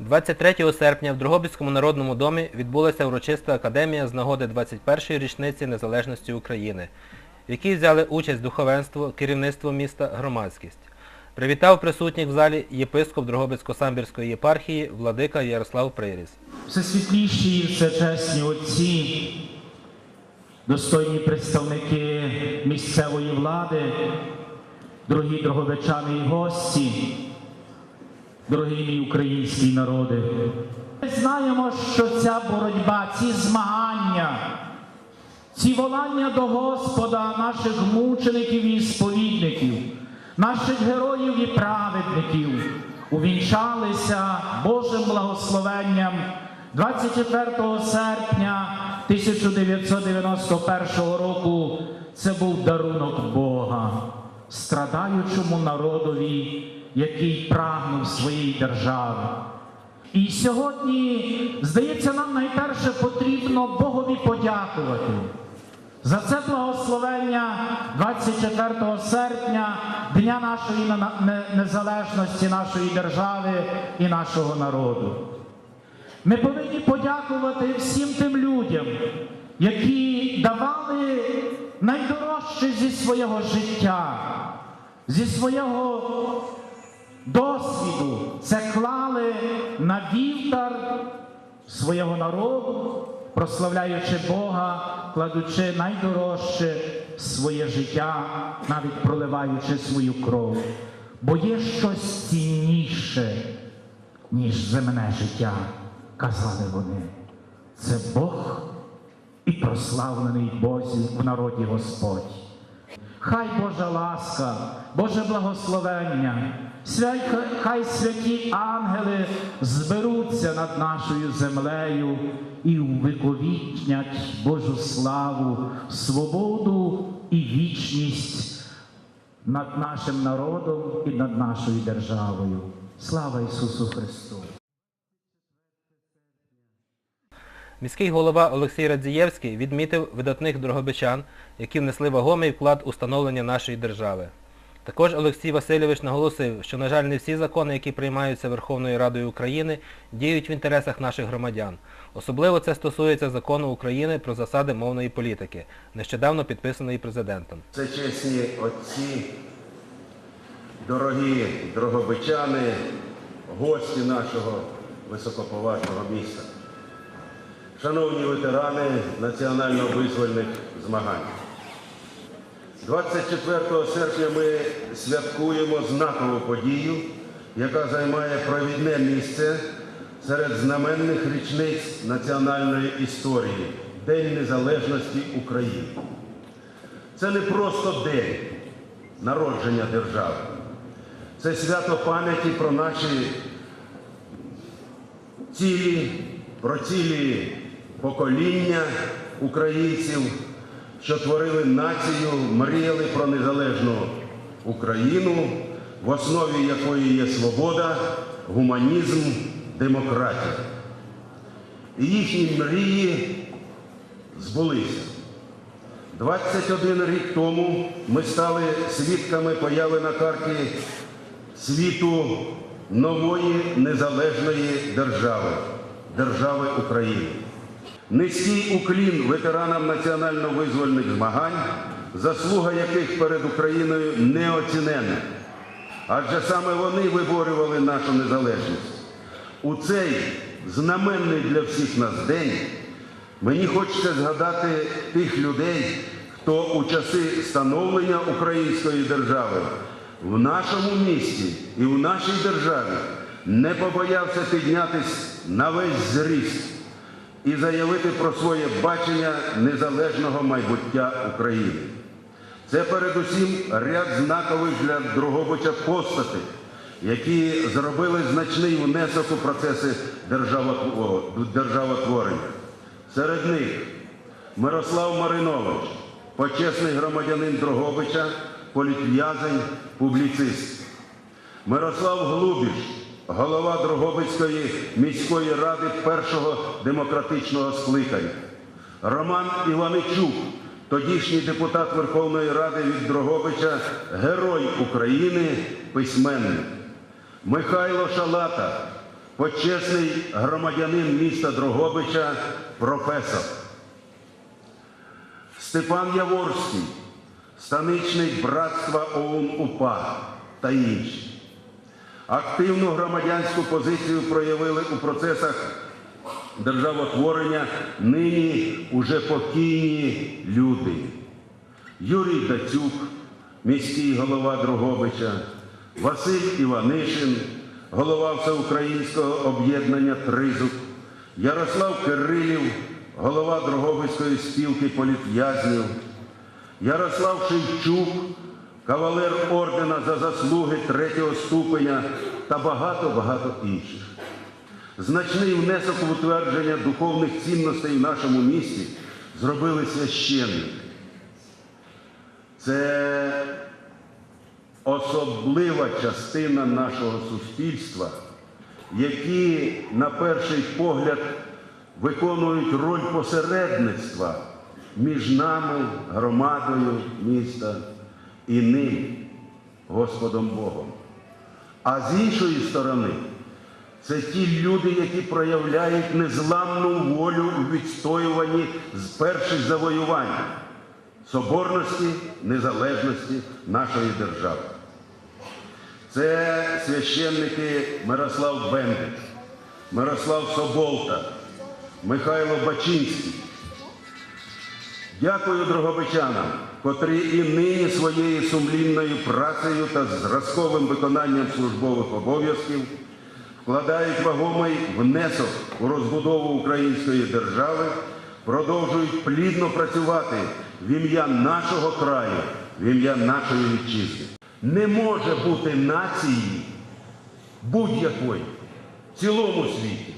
23 серпня в Дрогобицькому народному домі відбулася урочиста академія з нагоди 21-ї річниці незалежності України, в якій взяли участь духовенство, керівництво міста, громадськість. Привітав присутніх в залі єпископ Дрогобицько-Самбірської єпархії владика Ярослав Приріс. Всесвітліші і всечесні отці, достойні представники місцевої влади, дорогі дроговичани і гості, дорогі мій український народи. Ми знаємо, що ця боротьба, ці змагання, ці волання до Господа наших мучеників і сповідників, наших героїв і праведників увінчалися Божим благословенням 24 серпня 1991 року. Це був дарунок Бога, страдаючому народові, який прагнув своєї держави. І сьогодні, здається, нам найперше потрібно Богові подякувати за це благословення 24 серпня, Дня нашої незалежності, нашої держави і нашого народу. Ми повинні подякувати всім тим людям, які давали найдорожче зі свого життя, зі свого досвіду. Це клали на вівтар свого народу, прославляючи Бога, кладучи найдорожче своє життя, навіть проливаючи свою кров. Бо є щось цінніше, ніж земне життя, казали вони. Це Бог і прославлений Бозі в народі Господь. Хай Божа ласка, Боже благословення, хай святі ангели зберуться над нашою землею і увековічнять Божу славу, свободу і вічність над нашим народом і над нашою державою. Слава Ісусу Христу! Міський голова Олексій Радзієвський відмітив видатних дрогобичан, які внесли вагомий вклад у становлення нашої держави. Також Олексій Васильович наголосив, що, на жаль, не всі закони, які приймаються Верховною Радою України, діють в інтересах наших громадян. Особливо це стосується закону України про засади мовної політики, нещодавно підписаний президентом. Це чесні отці, дорогі дрогобичани, гості нашого високоповажного міста. Шановні ветерани національно-визвольних змагань. 24 серпня ми святкуємо знакову подію, яка займає провідне місце серед знаменних річниць національної історії День Незалежності України. Це не просто день народження держави. Це свято пам'яті про наші цілі, про цілі покоління українців, що творили націю, мріяли про незалежну Україну, в основі якої є свобода, гуманізм, демократія. І їхні мрії збулися. 21 рік тому ми стали свідками появи на карті світу нової незалежної держави, держави України. Низький уклін ветеранам національно-визвольних змагань, заслуга яких перед Україною неоціненна. Адже саме вони виборювали нашу незалежність. У цей знаменний для всіх нас день мені хочеться згадати тих людей, хто у часи становлення української держави в нашому місті і в нашій державі не побоявся піднятись на весь зріст і заявити про своє бачення незалежного майбуття України. Це передусім ряд знакових для Другобича постатей, які зробили значний внесок у процеси державотворення. Серед них Мирослав Маринович, почесний громадянин Дрогобича, політв'язень, публіцист. Мирослав Глубіш, голова Дрогобицької міської ради першого демократичного скликання. Роман Іваничук, тодішній депутат Верховної Ради від Дрогобича, Герой України, письменник. Михайло Шалата, почесний громадянин міста Дрогобича, професор. Степан Яворський, станичний братства ОУН УПА та інші. Активну громадянську позицію проявили у процесах державотворення нині уже покійні люди. Юрій Дацюк, міський голова Дрогобича, Василь Іванишин, голова Всеукраїнського об'єднання Тризуб, Ярослав Кирилів, голова Дрогобицької спілки політв'язнів, Ярослав Шевчук, кавалер ордена за заслуги третього ступеня та багато-багато інших. Значний внесок в утвердження духовних цінностей в нашому місті зробили священники. Це особлива частина нашого суспільства, які на перший погляд виконують роль посередництва між нами, громадою міста і ним, Господом Богом. А з іншої сторони, це ті люди, які проявляють незламну волю у відстоюванні з перших завоювань соборності, незалежності нашої держави. Це священники Мирослав Бендич, Мирослав Соболта, Михайло Бачинський. Дякую дрогобичанам, котрі і нині своєю сумлінною працею та зразковим виконанням службових обов'язків вкладають вагомий внесок у розбудову української держави, продовжують плідно працювати в ім'я нашого краю, в ім'я нашої вітчизни. Не може бути нації будь-якої в цілому світі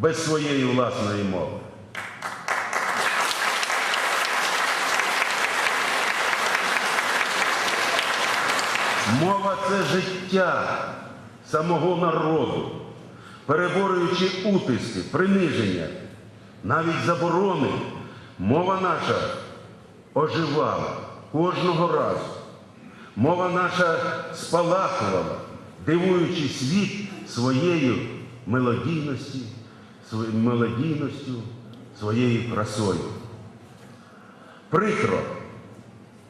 без своєї власної мови. Мова це життя самого народу, переборюючи утиски, приниження, навіть заборони, мова наша оживала кожного разу. Мова наша спалахувала, дивуючи світ своєю мелодійності, мелодійністю, своєю красою. Прикро,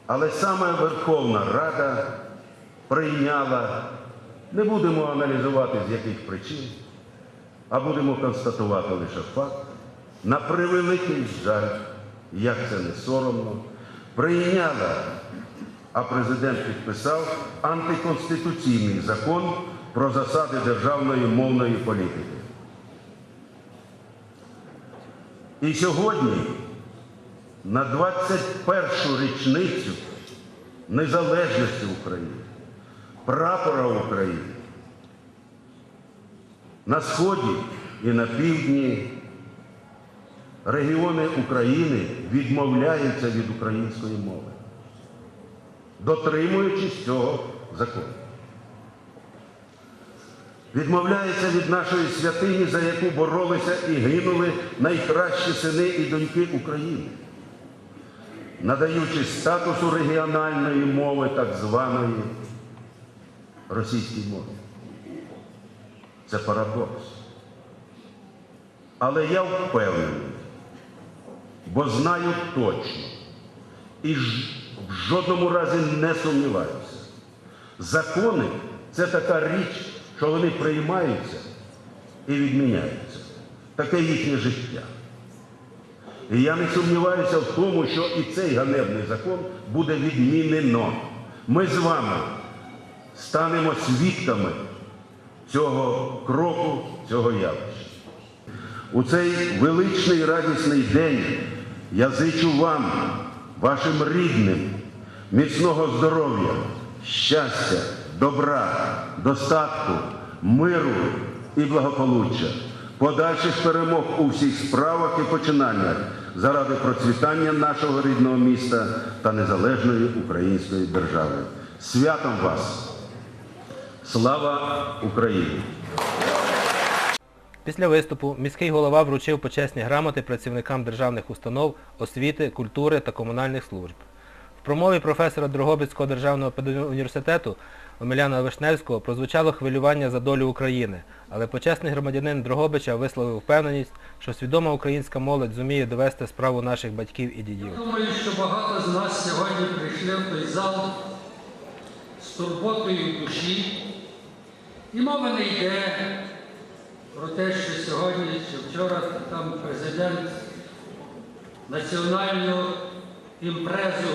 але саме Верховна Рада прийняла, не будемо аналізувати з яких причин, а будемо констатувати лише факт, на превеликий жаль, як це не соромно, прийняла, а президент підписав антиконституційний закон про засади державної мовної політики. І сьогодні, на 21-шу річницю незалежності України, прапора України, на сході і на півдні регіони України відмовляються від української мови, дотримуючись цього закону. Відмовляється від нашої святині, за яку боролися і гинули найкращі сини і доньки України, надаючи статусу регіональної мови так званої російській мові. Це парадокс. Але я впевнений, бо знаю точно і в жодному разі не сумніваюся. Закони це така річ, що вони приймаються і відміняються. Таке їхнє життя. І я не сумніваюся в тому, що і цей ганебний закон буде відмінено. Ми з вами станемо свідками цього кроку, цього явища. У цей величний радісний день я зичу вам, вашим рідним, міцного здоров'я, щастя, добра, достатку, миру і благополуччя, подальших перемог у всіх справах і починаннях заради процвітання нашого рідного міста та незалежної української держави. Святом вас! Слава Україні! Після виступу міський голова вручив почесні грамоти працівникам державних установ, освіти, культури та комунальних служб. В промові професора Дрогобицького державного університету Омеляна Вишневського прозвучало хвилювання за долю України, Але почесний громадянин Дрогобича висловив впевненість, що свідома українська молодь зуміє довести справу наших батьків і дідів. Думаю, що багато з нас сьогодні прийшли в той зал з турботою душі. І мова не йде про те, що сьогодні чи вчора там президент національну імпрезу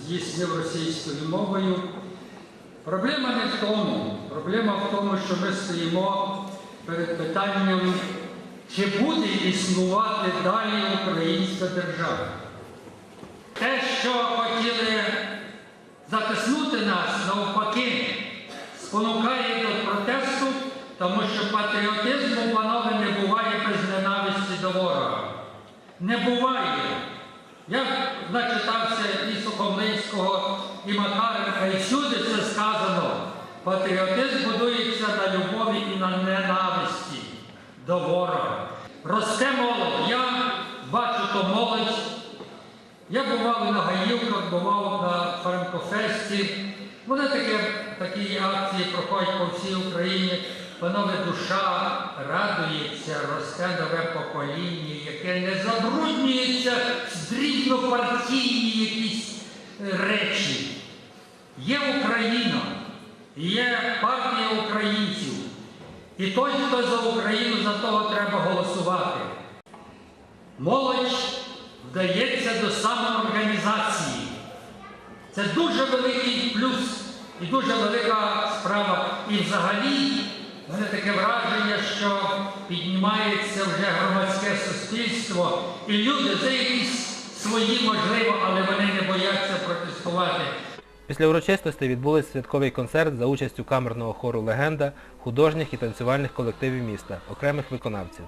здійснив російською мовою. Проблема не в тому. Проблема в тому, що ми стоїмо перед питанням, чи буде існувати далі українська держава. Те, що хотіли затиснути нас, навпаки, спонукає до протесту, тому що патріотизму, панове, не буває без ненависті до ворога. Не буває. Я начитався і Сухомлинського, і Макаренка, і всюди це сказано. Патріотизм будується на любові і на ненависті до ворога. Росте молодь. Я бачу то молодь. Я бував на Гаївках, бував на Франкофесті. Вони такі, такі акції проходять по всій Україні. Панове душа радується, росте нове покоління, яке не забруднюється в дрібнопартійні якісь е, речі. Є Україна, є партія українців. І той, хто за Україну, за того треба голосувати. Молодь вдається до самоорганізації. Це дуже великий плюс і дуже велика справа. І взагалі, в мене таке враження, що піднімається вже громадське суспільство, і люди за якісь свої, можливо, але вони не бояться протестувати. Після урочистостей відбувся святковий концерт за участю камерного хору Легенда, художніх і танцювальних колективів міста, окремих виконавців.